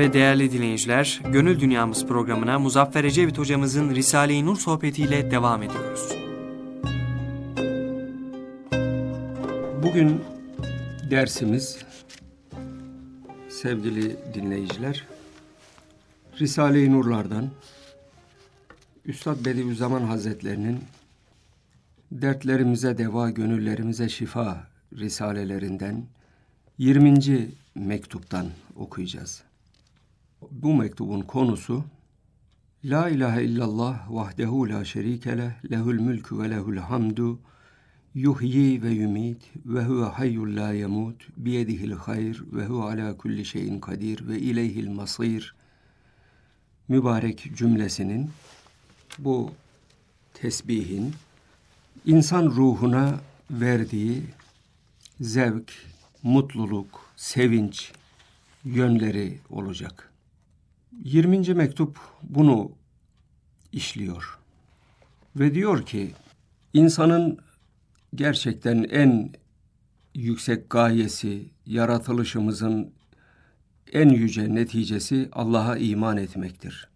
Ve değerli dinleyiciler, Gönül Dünyamız programına Muzaffer Ecevit hocamızın Risale-i Nur sohbetiyle devam ediyoruz. Bugün dersimiz sevgili dinleyiciler Risale-i Nurlardan Üstad Bediüzzaman Hazretlerinin Dertlerimize Deva, Gönüllerimize Şifa risalelerinden 20. mektuptan okuyacağız. Bu mektubun konusu La ilahe illallah vahdehu la şerike leh lehul mülkü ve lehul hamdu yuhyi ve yumit ve huve hayyul la yemut biyedihil hayr ve huve ala kulli şeyin kadir ve ileyhil masir mübarek cümlesinin bu tesbihin insan ruhuna verdiği zevk, mutluluk, sevinç yönleri olacak. 20. mektup bunu işliyor. Ve diyor ki insanın gerçekten en yüksek gayesi, yaratılışımızın en yüce neticesi Allah'a iman etmektir.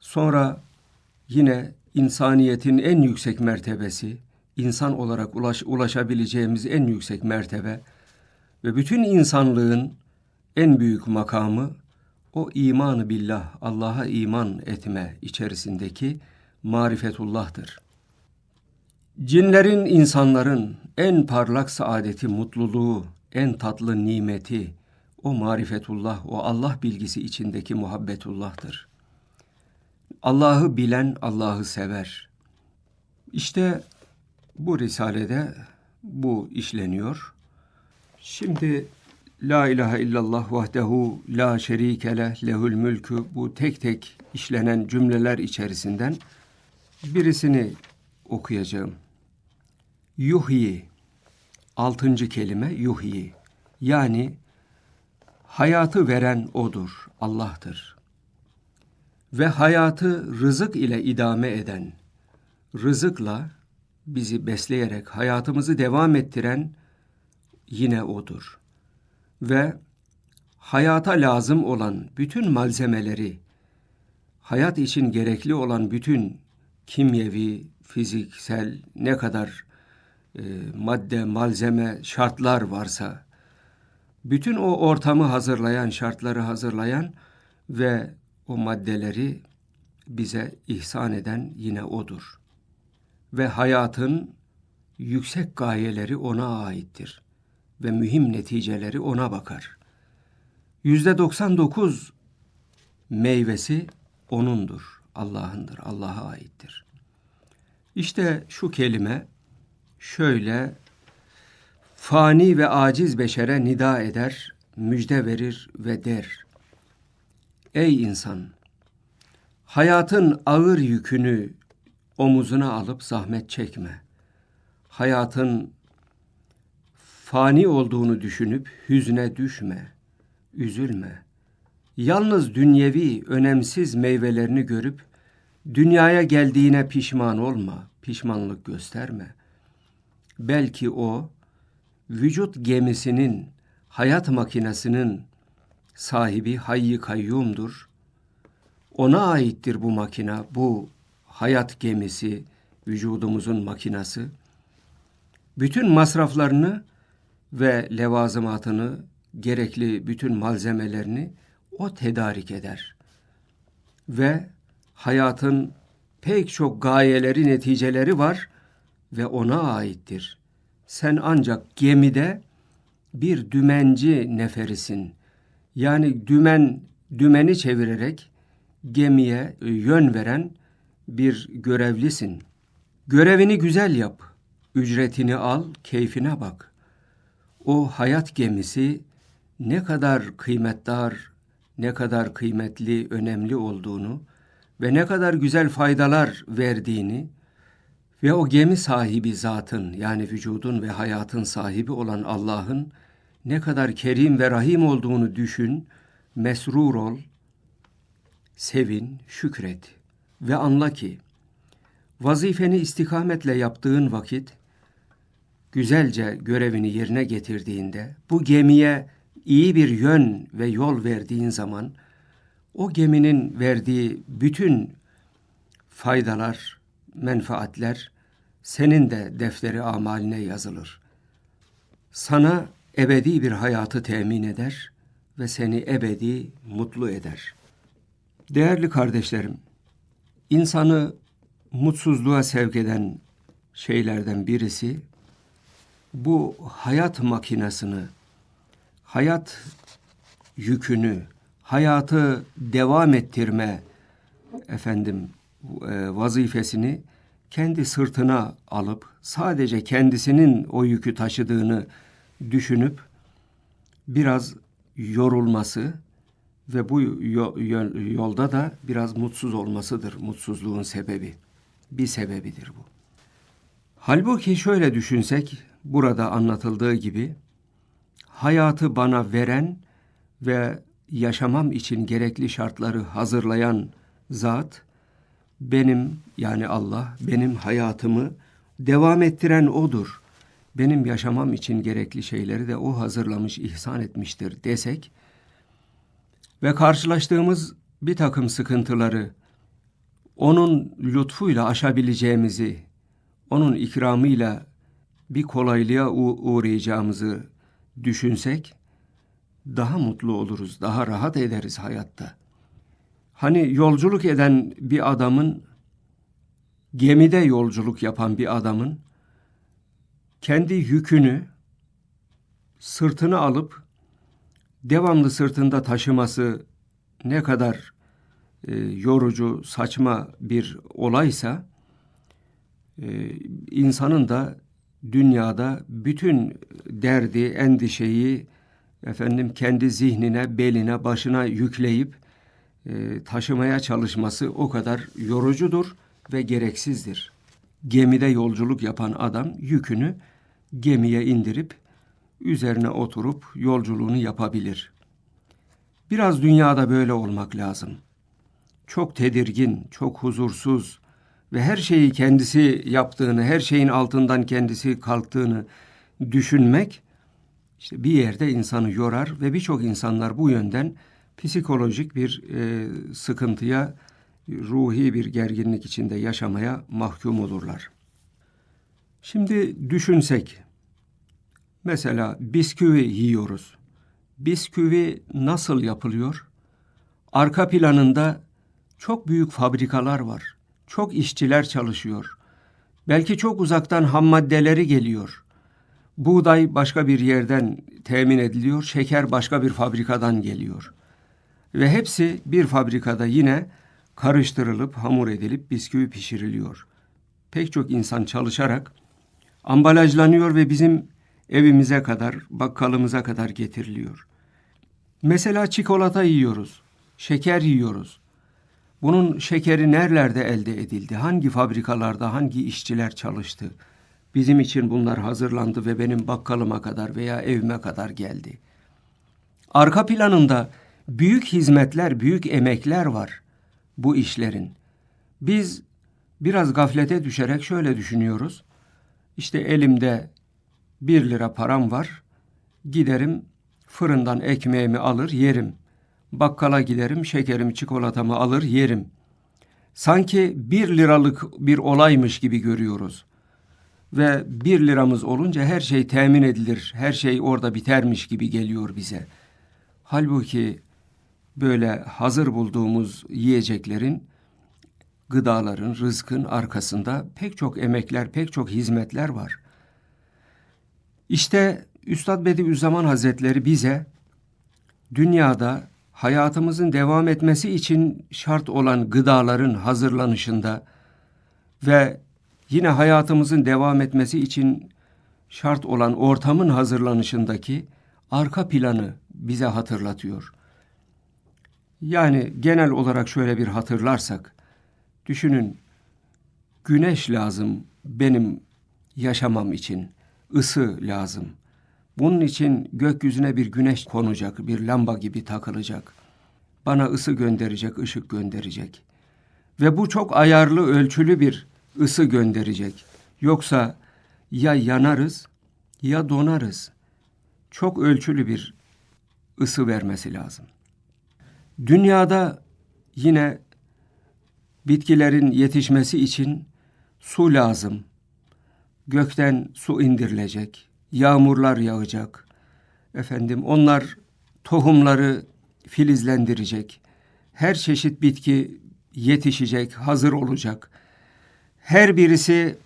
Sonra yine insaniyetin en yüksek mertebesi, insan olarak ulaş, ulaşabileceğimiz en yüksek mertebe ve bütün insanlığın en büyük makamı o imanı billah, Allah'a iman etme içerisindeki marifetullah'tır. Cinlerin, insanların en parlak saadeti, mutluluğu, en tatlı nimeti o marifetullah, o Allah bilgisi içindeki muhabbetullah'tır. Allah'ı bilen Allah'ı sever. İşte bu risalede bu işleniyor. Şimdi La ilahe illallah vahdehu la şerike leh lehul mülkü bu tek tek işlenen cümleler içerisinden birisini okuyacağım. Yuhyi altıncı kelime yuhyi yani hayatı veren odur Allah'tır. Ve hayatı rızık ile idame eden, rızıkla bizi besleyerek hayatımızı devam ettiren yine odur. Ve hayata lazım olan bütün malzemeleri, hayat için gerekli olan bütün kimyevi, fiziksel ne kadar e, madde, malzeme, şartlar varsa, bütün o ortamı hazırlayan, şartları hazırlayan ve o maddeleri bize ihsan eden yine O'dur. Ve hayatın yüksek gayeleri O'na aittir ve mühim neticeleri O'na bakar. Yüzde 99 meyvesi O'nundur, Allah'ındır, Allah'a aittir. İşte şu kelime şöyle fani ve aciz beşere nida eder, müjde verir ve der. Ey insan! Hayatın ağır yükünü omuzuna alıp zahmet çekme. Hayatın fani olduğunu düşünüp hüzne düşme, üzülme. Yalnız dünyevi önemsiz meyvelerini görüp dünyaya geldiğine pişman olma, pişmanlık gösterme. Belki o vücut gemisinin, hayat makinesinin sahibi Hayy Kayyum'dur. Ona aittir bu makina, bu hayat gemisi, vücudumuzun makinası. Bütün masraflarını ve levazımatını, gerekli bütün malzemelerini o tedarik eder. Ve hayatın pek çok gayeleri, neticeleri var ve ona aittir. Sen ancak gemide bir dümenci neferisin. Yani dümen dümeni çevirerek gemiye yön veren bir görevlisin. Görevini güzel yap. Ücretini al, keyfine bak. O hayat gemisi ne kadar kıymetdar, ne kadar kıymetli, önemli olduğunu ve ne kadar güzel faydalar verdiğini ve o gemi sahibi zatın yani vücudun ve hayatın sahibi olan Allah'ın ne kadar kerim ve rahim olduğunu düşün, mesrur ol, sevin, şükret ve anla ki vazifeni istikametle yaptığın vakit güzelce görevini yerine getirdiğinde bu gemiye iyi bir yön ve yol verdiğin zaman o geminin verdiği bütün faydalar, menfaatler senin de defteri amaline yazılır. Sana ebedi bir hayatı temin eder ve seni ebedi mutlu eder. Değerli kardeşlerim, insanı mutsuzluğa sevk eden şeylerden birisi bu hayat makinesini, hayat yükünü, hayatı devam ettirme efendim e, vazifesini kendi sırtına alıp sadece kendisinin o yükü taşıdığını düşünüp biraz yorulması ve bu yo- yo- yolda da biraz mutsuz olmasıdır mutsuzluğun sebebi. Bir sebebidir bu. Halbuki şöyle düşünsek, burada anlatıldığı gibi, hayatı bana veren ve yaşamam için gerekli şartları hazırlayan zat, benim yani Allah, benim hayatımı devam ettiren O'dur. Benim yaşamam için gerekli şeyleri de O hazırlamış, ihsan etmiştir desek ve karşılaştığımız bir takım sıkıntıları O'nun lütfuyla aşabileceğimizi, O'nun ikramıyla bir kolaylığa uğrayacağımızı düşünsek daha mutlu oluruz, daha rahat ederiz hayatta. Hani yolculuk eden bir adamın, gemide yolculuk yapan bir adamın kendi yükünü sırtına alıp devamlı sırtında taşıması ne kadar e, yorucu, saçma bir olaysa e, insanın da dünyada bütün derdi, endişeyi efendim kendi zihnine, beline, başına yükleyip e, taşımaya çalışması o kadar yorucudur ve gereksizdir. Gemide yolculuk yapan adam yükünü gemiye indirip üzerine oturup yolculuğunu yapabilir. Biraz dünyada böyle olmak lazım. Çok tedirgin, çok huzursuz ve her şeyi kendisi yaptığını, her şeyin altından kendisi kalktığını düşünmek işte bir yerde insanı yorar ve birçok insanlar bu yönden psikolojik bir e, sıkıntıya, ruhi bir gerginlik içinde yaşamaya mahkum olurlar. Şimdi düşünsek, mesela bisküvi yiyoruz. Bisküvi nasıl yapılıyor? Arka planında çok büyük fabrikalar var. Çok işçiler çalışıyor. Belki çok uzaktan ham maddeleri geliyor. Buğday başka bir yerden temin ediliyor, şeker başka bir fabrikadan geliyor. Ve hepsi bir fabrikada yine karıştırılıp hamur edilip bisküvi pişiriliyor. Pek çok insan çalışarak ambalajlanıyor ve bizim evimize kadar, bakkalımıza kadar getiriliyor. Mesela çikolata yiyoruz, şeker yiyoruz. Bunun şekeri nerelerde elde edildi? Hangi fabrikalarda, hangi işçiler çalıştı? Bizim için bunlar hazırlandı ve benim bakkalıma kadar veya evime kadar geldi. Arka planında büyük hizmetler, büyük emekler var bu işlerin. Biz biraz gaflete düşerek şöyle düşünüyoruz. İşte elimde bir lira param var. Giderim fırından ekmeğimi alır yerim. Bakkala giderim şekerimi çikolatamı alır yerim. Sanki bir liralık bir olaymış gibi görüyoruz. Ve bir liramız olunca her şey temin edilir, her şey orada bitermiş gibi geliyor bize. Halbuki böyle hazır bulduğumuz yiyeceklerin, gıdaların, rızkın arkasında pek çok emekler, pek çok hizmetler var. İşte Üstad Bediüzzaman Hazretleri bize dünyada hayatımızın devam etmesi için şart olan gıdaların hazırlanışında ve yine hayatımızın devam etmesi için şart olan ortamın hazırlanışındaki arka planı bize hatırlatıyor. Yani genel olarak şöyle bir hatırlarsak, düşünün güneş lazım benim yaşamam için, ısı lazım. Bunun için gökyüzüne bir güneş konacak, bir lamba gibi takılacak. Bana ısı gönderecek, ışık gönderecek. Ve bu çok ayarlı, ölçülü bir ısı gönderecek. Yoksa ya yanarız ya donarız. Çok ölçülü bir ısı vermesi lazım. Dünyada yine bitkilerin yetişmesi için su lazım. Gökten su indirilecek, yağmurlar yağacak. Efendim onlar tohumları filizlendirecek. Her çeşit bitki yetişecek, hazır olacak. Her birisi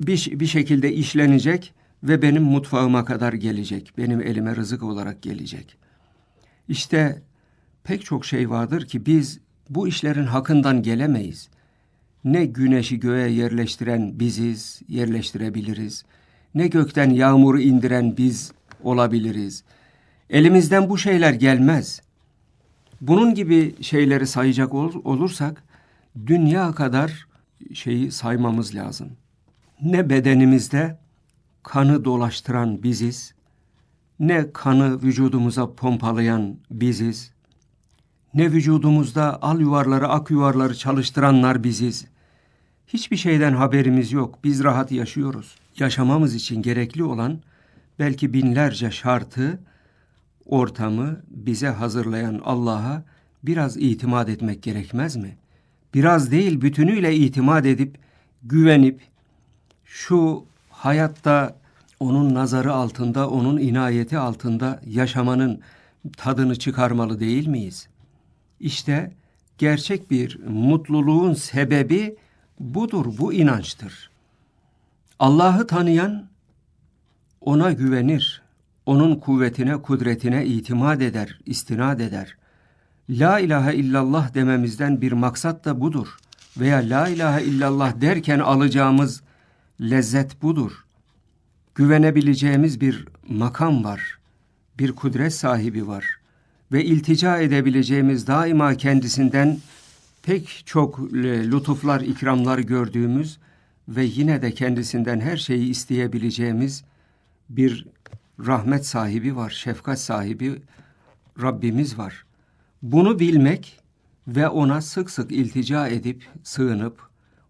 bir, bir şekilde işlenecek ve benim mutfağıma kadar gelecek. Benim elime rızık olarak gelecek. İşte pek çok şey vardır ki biz bu işlerin hakkından gelemeyiz. Ne güneşi göğe yerleştiren biziz, yerleştirebiliriz. Ne gökten yağmuru indiren biz olabiliriz. Elimizden bu şeyler gelmez. Bunun gibi şeyleri sayacak ol- olursak dünya kadar şeyi saymamız lazım. Ne bedenimizde kanı dolaştıran biziz, ne kanı vücudumuza pompalayan biziz, ne vücudumuzda al yuvarları ak yuvarları çalıştıranlar biziz. Hiçbir şeyden haberimiz yok. Biz rahat yaşıyoruz. Yaşamamız için gerekli olan belki binlerce şartı, ortamı bize hazırlayan Allah'a biraz itimat etmek gerekmez mi? Biraz değil bütünüyle itimat edip, güvenip, şu hayatta onun nazarı altında, onun inayeti altında yaşamanın tadını çıkarmalı değil miyiz? İşte gerçek bir mutluluğun sebebi budur, bu inançtır. Allah'ı tanıyan ona güvenir, onun kuvvetine, kudretine itimat eder, istinad eder. La ilahe illallah dememizden bir maksat da budur. Veya la ilahe illallah derken alacağımız lezzet budur. Güvenebileceğimiz bir makam var, bir kudret sahibi var ve iltica edebileceğimiz daima kendisinden pek çok e, lütuflar, ikramlar gördüğümüz ve yine de kendisinden her şeyi isteyebileceğimiz bir rahmet sahibi var, şefkat sahibi Rabbimiz var. Bunu bilmek ve ona sık sık iltica edip, sığınıp,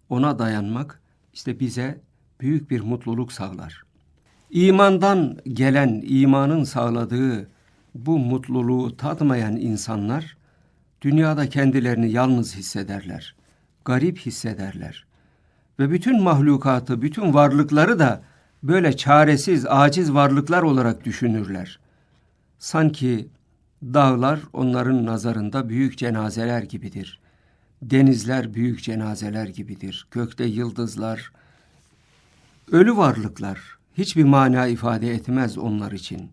ona dayanmak işte bize büyük bir mutluluk sağlar. İmandan gelen, imanın sağladığı bu mutluluğu tatmayan insanlar dünyada kendilerini yalnız hissederler, garip hissederler. Ve bütün mahlukatı, bütün varlıkları da böyle çaresiz, aciz varlıklar olarak düşünürler. Sanki dağlar onların nazarında büyük cenazeler gibidir. Denizler büyük cenazeler gibidir. Gökte yıldızlar, ölü varlıklar hiçbir mana ifade etmez onlar için.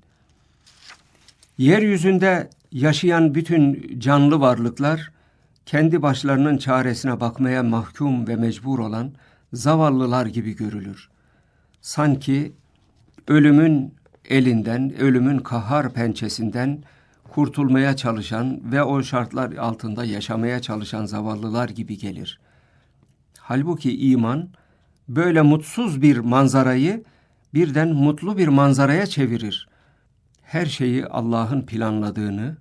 Yeryüzünde yaşayan bütün canlı varlıklar kendi başlarının çaresine bakmaya mahkum ve mecbur olan zavallılar gibi görülür. Sanki ölümün elinden, ölümün kahar pençesinden kurtulmaya çalışan ve o şartlar altında yaşamaya çalışan zavallılar gibi gelir. Halbuki iman böyle mutsuz bir manzarayı birden mutlu bir manzaraya çevirir. Her şeyi Allah'ın planladığını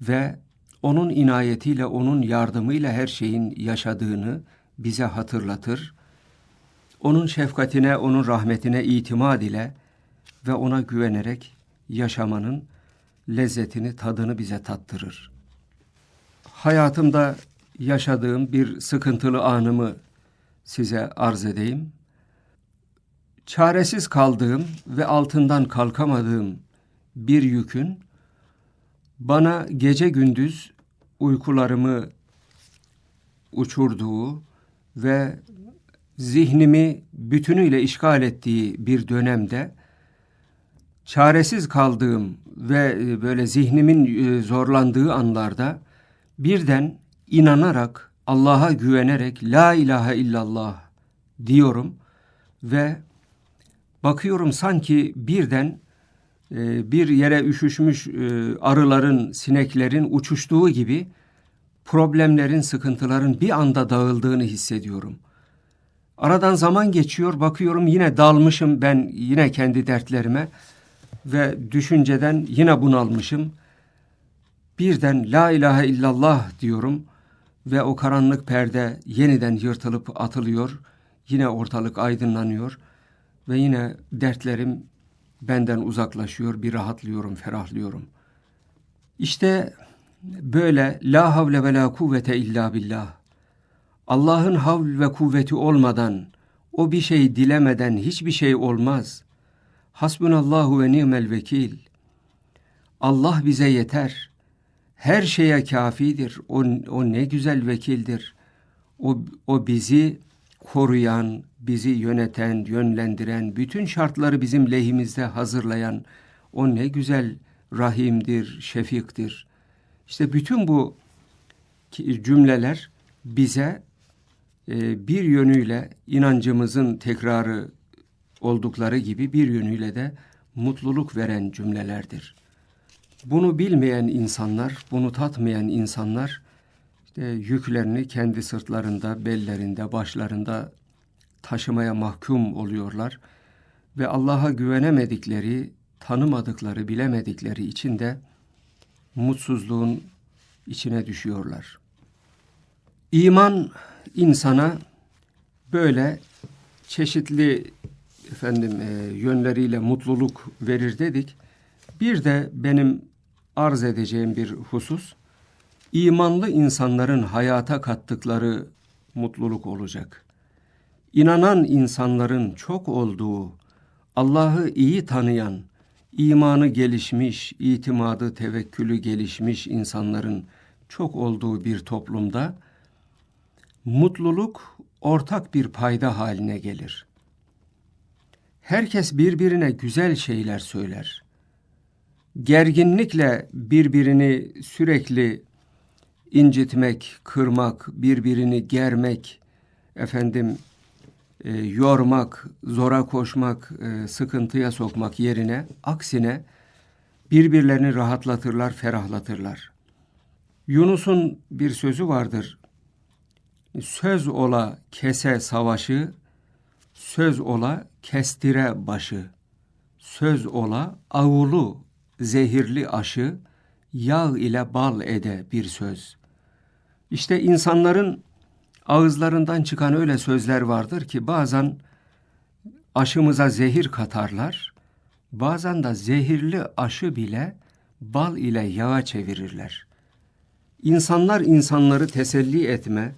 ve onun inayetiyle, onun yardımıyla her şeyin yaşadığını bize hatırlatır. Onun şefkatine, onun rahmetine itimat ile ve ona güvenerek yaşamanın lezzetini, tadını bize tattırır. Hayatımda yaşadığım bir sıkıntılı anımı size arz edeyim. Çaresiz kaldığım ve altından kalkamadığım bir yükün bana gece gündüz uykularımı uçurduğu ve zihnimi bütünüyle işgal ettiği bir dönemde çaresiz kaldığım ve e, böyle zihnimin e, zorlandığı anlarda birden inanarak Allah'a güvenerek la ilahe illallah diyorum ve bakıyorum sanki birden bir yere üşüşmüş arıların, sineklerin uçuştuğu gibi problemlerin, sıkıntıların bir anda dağıldığını hissediyorum. Aradan zaman geçiyor, bakıyorum yine dalmışım ben yine kendi dertlerime ve düşünceden yine bunalmışım. Birden la ilahe illallah diyorum ve o karanlık perde yeniden yırtılıp atılıyor. Yine ortalık aydınlanıyor ve yine dertlerim benden uzaklaşıyor, bir rahatlıyorum, ferahlıyorum. İşte böyle la havle ve la kuvvete illa billah. Allah'ın havl ve kuvveti olmadan, o bir şey dilemeden hiçbir şey olmaz. Hasbunallahu ve ni'mel vekil. Allah bize yeter. Her şeye kafidir. O, o ne güzel vekildir. O, o bizi koruyan, bizi yöneten, yönlendiren, bütün şartları bizim lehimizde hazırlayan, o ne güzel rahimdir, şefiktir. İşte bütün bu cümleler bize e, bir yönüyle inancımızın tekrarı oldukları gibi bir yönüyle de mutluluk veren cümlelerdir. Bunu bilmeyen insanlar, bunu tatmayan insanlar işte yüklerini kendi sırtlarında, bellerinde, başlarında taşımaya mahkum oluyorlar ve Allah'a güvenemedikleri, tanımadıkları, bilemedikleri için de mutsuzluğun içine düşüyorlar. İman insana böyle çeşitli efendim e, yönleriyle mutluluk verir dedik. Bir de benim arz edeceğim bir husus imanlı insanların hayata kattıkları mutluluk olacak. İnanan insanların çok olduğu, Allah'ı iyi tanıyan, imanı gelişmiş, itimadı, tevekkülü gelişmiş insanların çok olduğu bir toplumda mutluluk ortak bir payda haline gelir. Herkes birbirine güzel şeyler söyler. Gerginlikle birbirini sürekli incitmek, kırmak, birbirini germek, efendim e, yormak, zora koşmak, e, sıkıntıya sokmak yerine aksine birbirlerini rahatlatırlar, ferahlatırlar. Yunus'un bir sözü vardır. Söz ola kese savaşı, söz ola kestire başı. Söz ola avulu zehirli aşı, yağ ile bal ede bir söz. İşte insanların ağızlarından çıkan öyle sözler vardır ki bazen aşımıza zehir katarlar, bazen de zehirli aşı bile bal ile yağa çevirirler. İnsanlar insanları teselli etme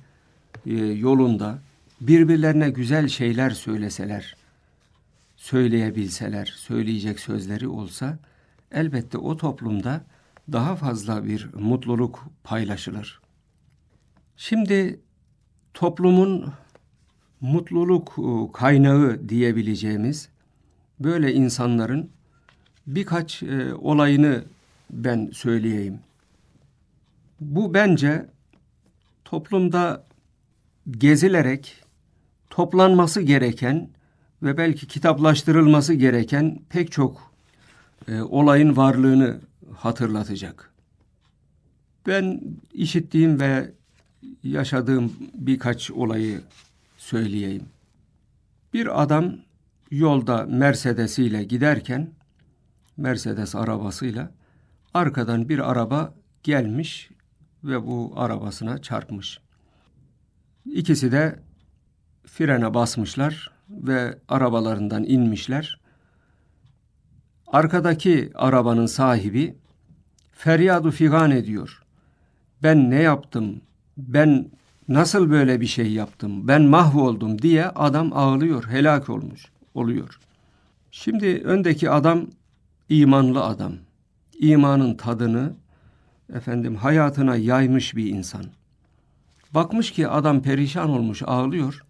e, yolunda birbirlerine güzel şeyler söyleseler, söyleyebilseler, söyleyecek sözleri olsa elbette o toplumda daha fazla bir mutluluk paylaşılır. Şimdi toplumun mutluluk e, kaynağı diyebileceğimiz böyle insanların birkaç e, olayını ben söyleyeyim. Bu bence toplumda gezilerek toplanması gereken ve belki kitaplaştırılması gereken pek çok e, olayın varlığını hatırlatacak. Ben işittiğim ve yaşadığım birkaç olayı söyleyeyim. Bir adam yolda Mercedes'iyle giderken Mercedes arabasıyla arkadan bir araba gelmiş ve bu arabasına çarpmış. İkisi de frene basmışlar ve arabalarından inmişler. Arkadaki arabanın sahibi feryadu figan ediyor. Ben ne yaptım? Ben nasıl böyle bir şey yaptım? Ben mahvoldum diye adam ağlıyor, helak olmuş oluyor. Şimdi öndeki adam imanlı adam. İmanın tadını efendim hayatına yaymış bir insan. Bakmış ki adam perişan olmuş, ağlıyor.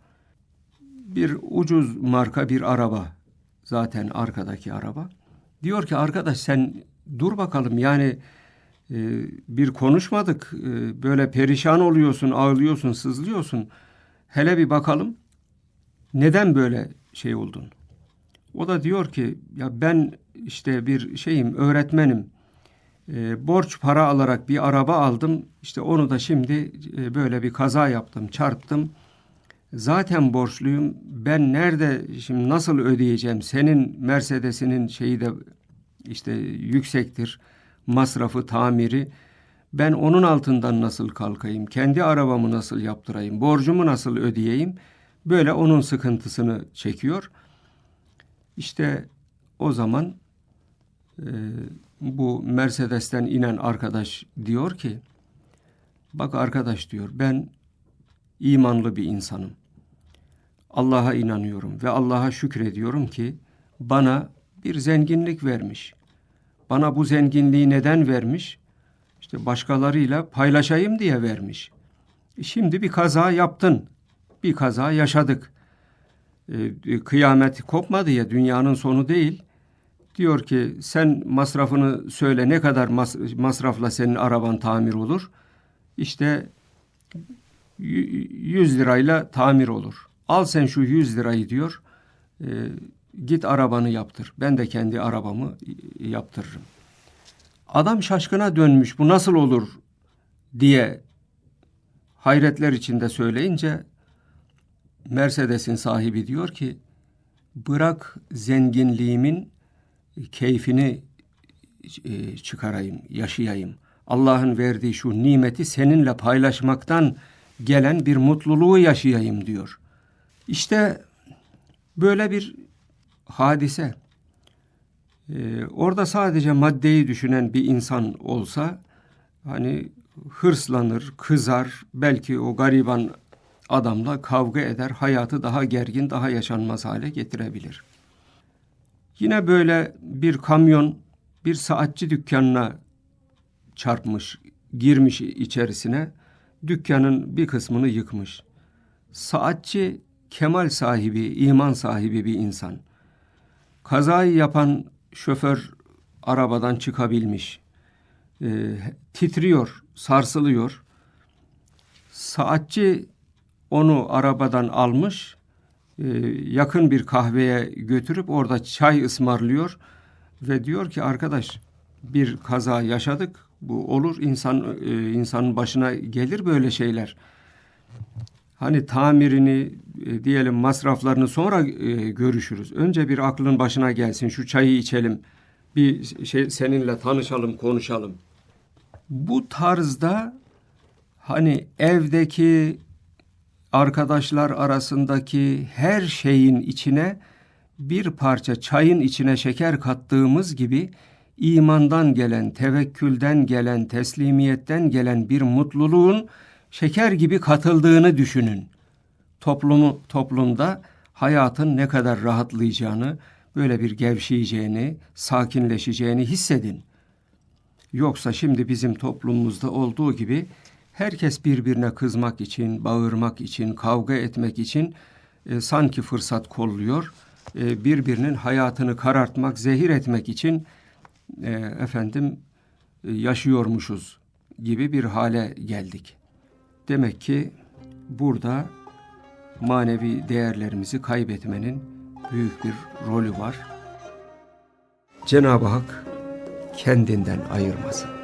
Bir ucuz marka bir araba. Zaten arkadaki araba. Diyor ki arkadaş sen dur bakalım yani bir konuşmadık. E, böyle perişan oluyorsun, ağlıyorsun, sızlıyorsun. Hele bir bakalım neden böyle şey oldun? O da diyor ki ya ben işte bir şeyim öğretmenim. E, borç para alarak bir araba aldım. İşte onu da şimdi e, böyle bir kaza yaptım, çarptım. Zaten borçluyum. Ben nerede şimdi nasıl ödeyeceğim? Senin Mercedes'inin şeyi de işte yüksektir. Masrafı, tamiri. Ben onun altından nasıl kalkayım? Kendi arabamı nasıl yaptırayım? Borcumu nasıl ödeyeyim? Böyle onun sıkıntısını çekiyor. İşte o zaman e, bu Mercedes'ten inen arkadaş diyor ki bak arkadaş diyor ben imanlı bir insanım. Allah'a inanıyorum ve Allah'a şükrediyorum ki bana bir zenginlik vermiş. Bana bu zenginliği neden vermiş? İşte başkalarıyla paylaşayım diye vermiş. E Şimdi bir kaza yaptın. Bir kaza yaşadık. E, kıyamet kopmadı ya dünyanın sonu değil. Diyor ki sen masrafını söyle ne kadar mas- masrafla senin araban tamir olur? İşte y- 100 lirayla tamir olur. Al sen şu 100 lirayı diyor. e, git arabanı yaptır. Ben de kendi arabamı y- yaptırırım. Adam şaşkına dönmüş. Bu nasıl olur diye hayretler içinde söyleyince Mercedes'in sahibi diyor ki bırak zenginliğimin keyfini e, çıkarayım, yaşayayım. Allah'ın verdiği şu nimeti seninle paylaşmaktan gelen bir mutluluğu yaşayayım diyor. İşte böyle bir hadise. Ee, orada sadece maddeyi düşünen bir insan olsa hani hırslanır, kızar, belki o gariban adamla kavga eder, hayatı daha gergin, daha yaşanmaz hale getirebilir. Yine böyle bir kamyon bir saatçi dükkanına çarpmış, girmiş içerisine, dükkanın bir kısmını yıkmış. Saatçi kemal sahibi, iman sahibi bir insan. Kazayı yapan şoför arabadan çıkabilmiş. Ee, titriyor, sarsılıyor. Saatçi onu arabadan almış, e, yakın bir kahveye götürüp orada çay ısmarlıyor ve diyor ki arkadaş bir kaza yaşadık. Bu olur insan e, insanın başına gelir böyle şeyler. Hani tamirini e, diyelim masraflarını sonra e, görüşürüz. Önce bir aklın başına gelsin. Şu çayı içelim. Bir şey seninle tanışalım, konuşalım. Bu tarzda hani evdeki arkadaşlar arasındaki her şeyin içine bir parça çayın içine şeker kattığımız gibi imandan gelen, tevekkülden gelen, teslimiyetten gelen bir mutluluğun şeker gibi katıldığını düşünün. Toplumu toplumda hayatın ne kadar rahatlayacağını, böyle bir gevşeyeceğini, sakinleşeceğini hissedin. Yoksa şimdi bizim toplumumuzda olduğu gibi herkes birbirine kızmak için, bağırmak için, kavga etmek için e, sanki fırsat kolluyor. E, birbirinin hayatını karartmak, zehir etmek için e, efendim e, yaşıyormuşuz gibi bir hale geldik. Demek ki burada manevi değerlerimizi kaybetmenin büyük bir rolü var. Cenab-ı Hak kendinden ayırmasın.